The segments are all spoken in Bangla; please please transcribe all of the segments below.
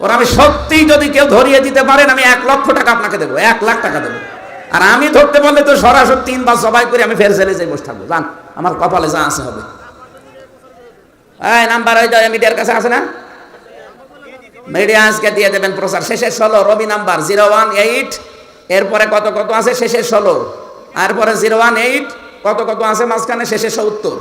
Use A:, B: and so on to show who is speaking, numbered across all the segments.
A: ওর আমি সত্যি যদি কেউ ধরিয়ে দিতে পারেন, আমি এক লক্ষ টাকা আপনাকে দেবো, এক লাখ টাকা দেবো। আর আমি ধরতে বললে তো সরাসরি তিনবার সবাই করে আমি ফের জেলে যাই, বসে থাকব। জান আমার কপালে যা আছে হবে। এই, নাম্বার ওই মিডিয়ার কাছে আছে না? মিডিয়া আজকে দিয়ে দেবেন প্রচার। শেষের ষোলো, Robi number, zero one eight, এরপরে কত কত আছে? শেষের ষোলো। এরপরে জিরো ওয়ান এইট, কত কত আছে? মাঝখানে শেষে সত্তর।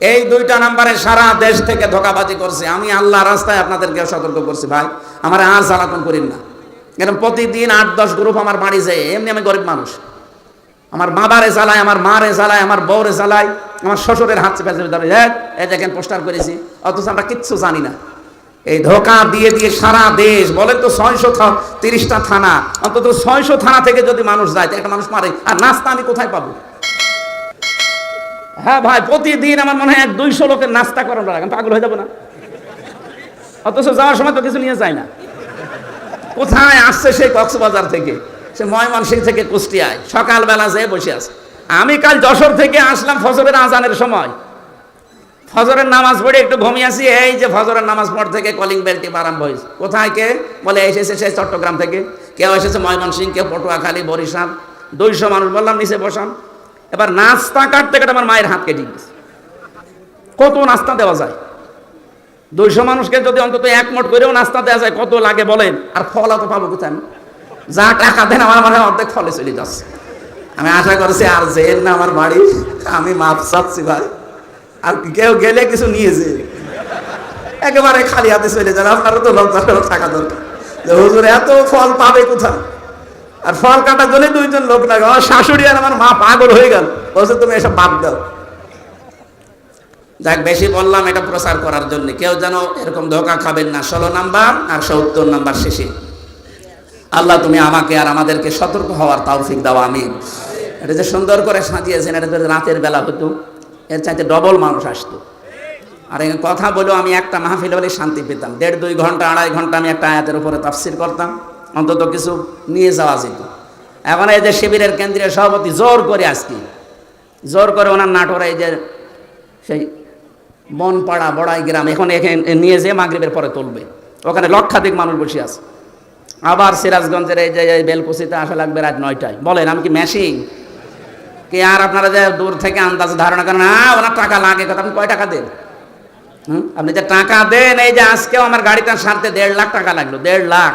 A: এই দুইটা নাম্বারে সারা দেশ থেকে ধোকাবাজি করছে। আমি আল্লাহ রাস্তায় আপনাদেরকে সতর্ক করছি ভাই। আমার আর জ্বালাতন করেন না। এরকম প্রতিদিন আট দশ গ্রুপ আমার বাড়ি যায়। এমনি আমি গরিব মানুষ। আমার বাবারে জ্বালায় আমার মারে জ্বালায় আমার বউরে জ্বালায় আমার শ্বশুরের হাত চেপে চেপে ধরে "এই, এই দেখেন পোস্টার করেছি। অথচ আমরা কিচ্ছু জানি না। এই ধোকা দিয়ে দিয়ে সারা দেশ বলেন তো ছয়শো তিরিশটা থানা। অন্তত ছয়শো থানা থেকে যদি মানুষ যায় একটা মানুষ মারে। আর নাস্তা আমি কোথায় পাবো? হ্যাঁ ভাই, প্রতিদিন আমার মনে হয় এক দুইশো লোকের নাস্তা করানো লাগে, আমি পাগল হয়ে যাব না। অথচ যাওয়ার সময় তো কিছু নিয়ে যায় না। কোথায় আসছে সেই কক্সবাজার থেকে? সে ময়মনসিং থেকে কুষ্টিয়ায়, সকালবেলা যেয়ে বসে আছে। আমি কাল যশোর থেকে আসলাম ফজরের আজানের সময়। ফজরের নামাজ পড়ে একটু ঘুমিয়েছি এই যে ফজরের নামাজ পড় থেকে কলিং বেলটি আরম্ভ হয়েছে। কোথায় কে? বলে এসেছে সে চট্টগ্রাম থেকে। কেউ এসেছে ময়মনসিং কেউ পটুয়াখালী, বরিশাল। দুইশো মানুষ বললাম, নিচে বসান। এবার নাস্তা কাটতে কাটে আমার মায়ের হাত কেটে গেছে। কত নাস্তা দেওয়া যায়? দুইশো মানুষকে যদি অন্তত এক মোট করেও নাস্তা দেওয়া যায়, কত লাগে বলেন? আর ফল তো পাবো কোথায়? আমি? যা টাকা দেন, আমার মনে অর্ধেক ফলে চলে যাচ্ছে। আমি আশা করছি আর জেল না আমার বাড়ি, আমি মাপ চাচ্ছি ভাই। আর কেউ গেলে কিছু নিয়ে যে একেবারে খালি হাতে চলে যান আপনারও তো লজ্জা থাকা দরকার। হুজুর এত ফল পাবে কোথায়? আর ফল কাটার জন্য দুইজন লোক লাগে আমার শাশুড়ি আর আমার মা পাগল হয়ে গেল। বলছে, তুমি এসব বাদ দাও। যাক, বেশি বললাম, এটা প্রচার করার জন্য। কেউ যেন এরকম ধোকা খাবেন না। ষোলো নাম্বার আর সত্তর নাম্বার শেষে আল্লাহ, তুমি আমাকে আর আমাদেরকে সতর্ক হওয়ার তৌফিক দাও আমি এটা যে সুন্দর করে সাজিয়েছেন, এটা যদি রাতের বেলা হতো, এর চাইতে ডবল মানুষ আসতো। আর কথা বলেও আমি একটা মাহফিল হলে শান্তি পেতাম। দেড় দুই ঘণ্টা, আড়াই ঘণ্টা আমি একটা আয়াতের উপরে তাফসির করতাম। অন্তত কিছু নিয়ে যাওয়া যেত। এখন এই যে শিবিরের কেন্দ্রীয় সভাপতি জোর করে আজকে, জোর করে ওনার নাটোরে এই যে সেই বনপাড়া বড়াই গ্রাম, এখন এখানে নিয়ে যেয়ে মাগরিবের পরে তুলবে। ওখানে লক্ষাধিক মানুষ বসে আছে। আবার সিরাজগঞ্জের এই যে বেলকুচিতে আসা লাগবে রাত নয়টায়। বলেন, আমি কি মেশিন কি আর আপনারা যে দূর থেকে আন্দাজ ধারণা করেন না ওনার টাকা লাগে কথা আপনি কয় টাকা দেন? হুম? আপনি যে টাকা দেন, এই যে আজকেও আমার গাড়িটা সারতে দেড় লাখ টাকা লাগল, দেড় লাখ।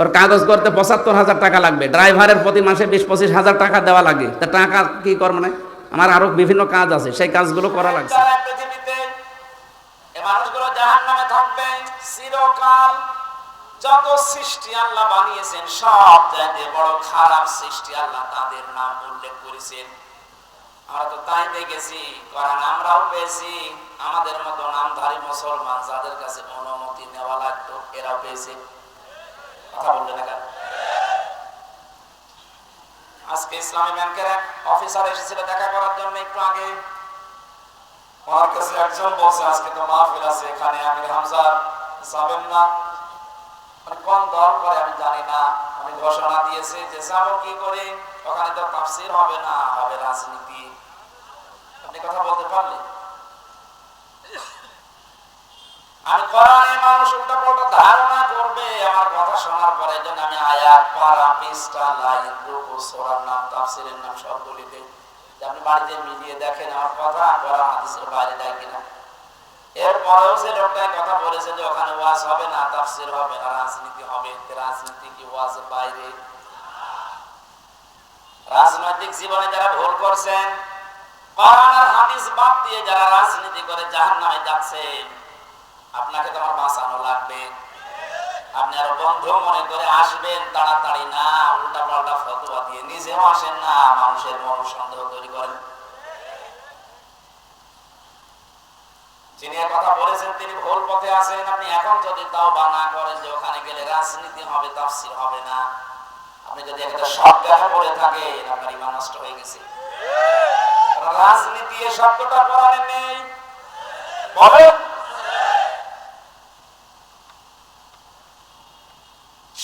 A: ওর কাগজ করতে পঁচাত্তর হাজার টাকা লাগবে। ড্রাইভারের প্রতি মাসে বিশ, পঁচিশ হাজার টাকা দেওয়া লাগে। তা টাকা কি কর মানে? আমার আরও বিভিন্ন কাজ আছে, সেই কাজগুলো করা লাগছে
B: আমাদের মতো নামধারী মুসলমান যাদের কাছে অনুমতি নেওয়া লাগতো, এরাও পেয়েছে। আজকে ইসলামী ব্যাংকের এক অফিসার এসেছিল দেখা করার জন্য একটু আগে। আমার কাছে একজন বলছে, আজকে তো মাহফিল আছে, এখানে আমির হামজার যাবেন না। মানে কোন দল করে আমি জানি না। আমি ঘোষণা দিয়েছে যে যাব কি করে, ওখানে তো তাফসির হবে না, হবে রাজনীতি। আপনি কথা বলতে পারলেন? আমি কোরআনে মানুষ উল্টা পাল্টা ধারণা করবে শোনার পরে জন্য আমি আয়াত পারা লাইন রূপ সোরার নাম, তাফসিরের নাম আপনি বাড়িতে মিলিয়ে দেখেন আমার কথা কোরআন হাদিসের বাইরে কিনা। এরপরেও কথা বলেছে যে ওখানে ওয়াজ হবে না, তাফসির হবে না, রাজনীতি হবে রাজনীতি কি ওয়াজের বাইরে? রাজনৈতিক জীবনে যারা ভুল করছেন, কোরআন আর হাদিস বাদ দিয়ে যারা রাজনীতি করে জাহান্নামে যাচ্ছেন, আপনাকে তো আমার বাঁচানো লাগবে। আপনি আরও বন্ধু মনে করে আসবেন, তাড়াতাড়ি না উল্টা পাল্টা ফতোয়া দিয়ে নিজেও আসেন না, মানুষের মন সন্দেহ তৈরি করেন। যিনি কথা বলেছেন, তিনি ভুল পথে আছেন। আপনি এখন যদি তাও বানা করেন যে ওখানে গেলে রাজনীতি হবে, তাফসির হবে না। আপনি যদি একটা সব কথা বলে থাকেন, আপনার ইমান নষ্ট হয়ে গেছে। রাজনীতি এ শব্দটা কোরআনে নেই। বলেন।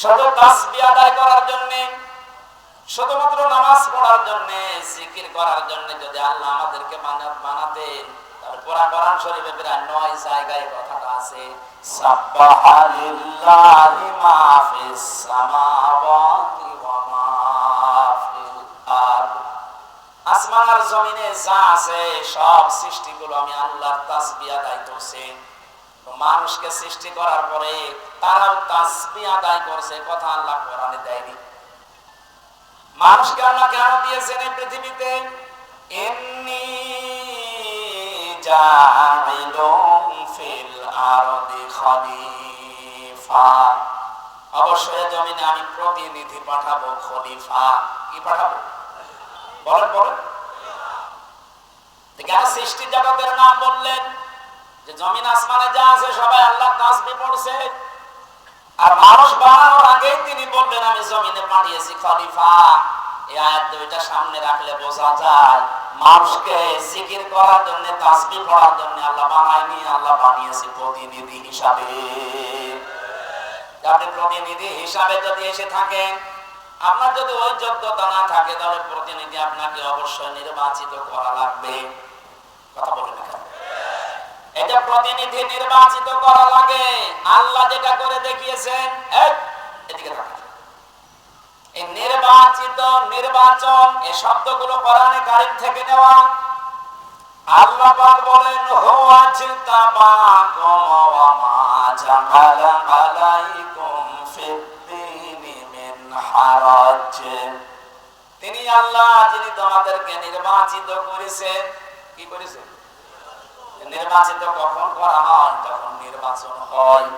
B: শুধু তাসবি আদায় করার জন্য, শুধুমাত্র নামাজ পড়ার জন্য, জিকির করার জন্য যদি আল্লাহ আমাদেরকে জমিনে যা আছে, সব সৃষ্টিগুলো আমি আল্লাহর তাসবিহ আদায় করছি। মানুষকে সৃষ্টি করার পরে তারাও তাসবিহ আদায় করছে, কথা আল্লাহ কোরআনে দেয়নি। মানুষকে আল্লাহ কেন দিয়েছেন এই পৃথিবীতে এমনি ফিল আরদি খলিফা। অবশ্যই জমিনে আমি প্রতিনিধি পাঠাবো খলিফা। কি পাঠাবো? বলেন বলেন। কেন সৃষ্টি জগতের নাম বললেন? যে জমিন আসমানে যা আছে সবাই আল্লাহ তাসবি পড়ছে। আর মানুষ বানানোর আগেই তিনি বললেন, আমি জমিনে পাঠিয়েছি খলিফা। এই আয়াত দুইটা সামনে রাখলে বোঝা যায়, মানুষকে জিকির করার জন্য তাসবি পড়ার জন্য আল্লাহ বানায়নি, আল্লাহ বানিয়েছে প্রতিনিধি হিসাবে। আপনি প্রতিনিধি হিসাবে যদি এসে থাকেন, আপনার যদি ওই যোগ্যতা না থাকে, তাহলে প্রতিনিধি আপনাকে অবশ্যই নির্বাচিত করা লাগবে। কথা বলেন এখানে। এটা প্রতিনিধি নির্বাচিত করা লাগে। আল্লাহ যেটা করে দেখিয়েছেন এই, নির্বাচিত নির্বাচন এই শব্দগুলো কোরআনে কারিম থেকে নেওয়া। আল্লাহ পাক বলেন হুয়া জিতাবাকুম ওয়া মা জাআলা আলাইকুম ফিদ্দীনি মিন হারাজ তিনি আল্লাহ যিনি তোমাদেরকে নির্বাচিত করেছেন। কি করেছেন? নির্বাচিত কখন করা হয়? যখন নির্বাচন হয়।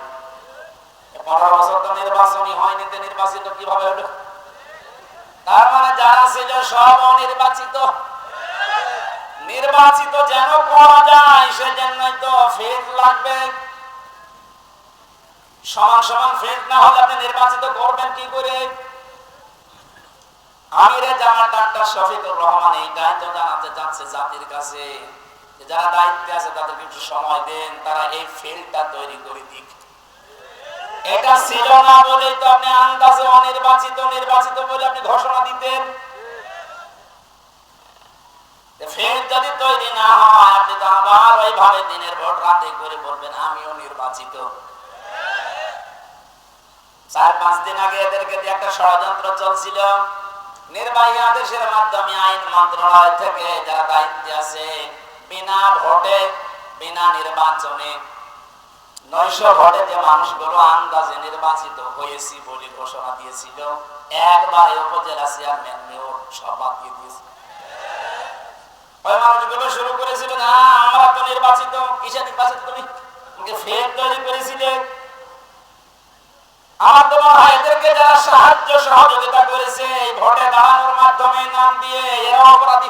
B: পনেরো বছর তো নির্বাচনই হয়নি নির্বাচিত কীভাবে হলো? তার মানে যারা ছিল সব অনির্বাচিত। নির্বাচিত যেন করা যায়, সেজন্যই তো লাগবে। সমান সমান ফেট না হলে আপনি নির্বাচিত করবেন কি করে? আমিরে জামাত ডাক্তার শফিকুর রহমান এইটাই তো জানাতে যাচ্ছে জাতির কাছে। যারা দায়িত্বে আছে তাদেরকে একটু সময় দেন, তারা এই ফিল্ডটা তৈরি করে দিক। এটা ছিল না বলেই তো আপনি আন্দাজে অনির্বাচিত, নির্বাচিত বলে আপনি ঘোষণা দিতেন। নির্বাহী আদেশের মাধ্যমে আইন মন্ত্রণালয় থেকে যারা দায়িত্বে আছে বিনা ভোটে, বিনা নির্বাচনে। ভোটে যে মানুষগুলো আন্দাজে নির্বাচিত হয়েছি বলে ঘোষণা দিয়েছিল উপজেলা চেয়ারম্যান মেয়র সব আমরা তো নির্বাচিত, কিসে নির্বাচিত যারা সাহায্য সহযোগিতা করেছে ভোটে দাঁড়ানোর মাধ্যমে নাম দিয়ে এরা অপরাধী।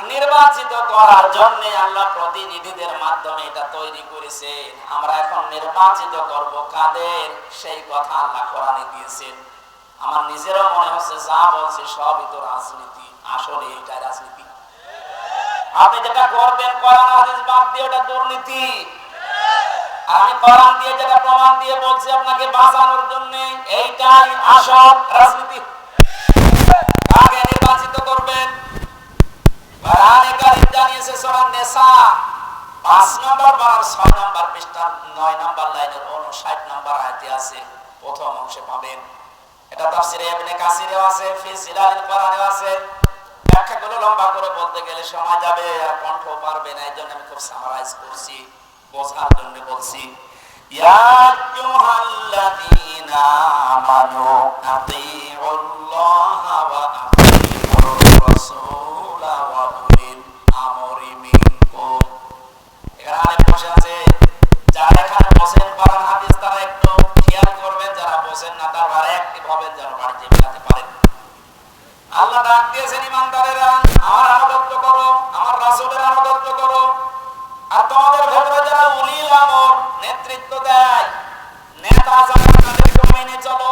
B: নির্বাচিত করার জন্য আল্লাহ প্রতিনিধিদের মাধ্যমে এটা তৈরি করেছেন। আমরা এখন নির্বাচিত করব কাদের? সেই কথা আল্লাহ কোরআনে দিয়েছেন। আমার নিজেরও মনে হচ্ছে যা বলছে সবই তো রাজনীতি। আসলে এটা রাজনীতি। আপনি যেটা করবেন, কোরআন হাদিস বাদ দিয়ে ওটা দুর্নীতি। আমি কোরআন দিয়ে যেটা প্রমাণ দিয়ে বলছি আপনাকে বাঁচানোর জন্য, এইটাই আসল রাজনীতি আগে নির্বাচিত করবেন কোরআনে কারীম সূরা নিসা 5 নম্বর পারার 6 নম্বর পৃষ্ঠা 9 নম্বর লাইনের 59 নম্বর আয়াতে আছে, প্রথম অংশে পাবেন। এটা তাফসিরে ইবনে কাসিরে আছে, ফি সিলাল কোরআনে আছে। ব্যাখ্যাগুলো লম্বা করে বলতে গেলে সময় যাবে, আর কণ্ঠ পারবে না এই জন্য খুব সামারাইজ করছি, বোঝার জন্য বলছি। ইয়া আইয়ুহাল্লাযীনা আমানু আতিউল্লাহা ওয়া আতিউর রাসূলা। করবেন না, তার আর একটি অ্যাক্টিভ যেন বাড়িতে মেলাতে পারেন আল্লাহ ডাক দিয়েছেন, ইমানদারেরা, আমার আনুগত্য করো, আমার রাসূলের আনুগত্য করো। আর তোমাদের ভেতরে যারা উলিল আমর নেতৃত্ব দেয়, নেতা যারা তাদেরকে মেনে চলো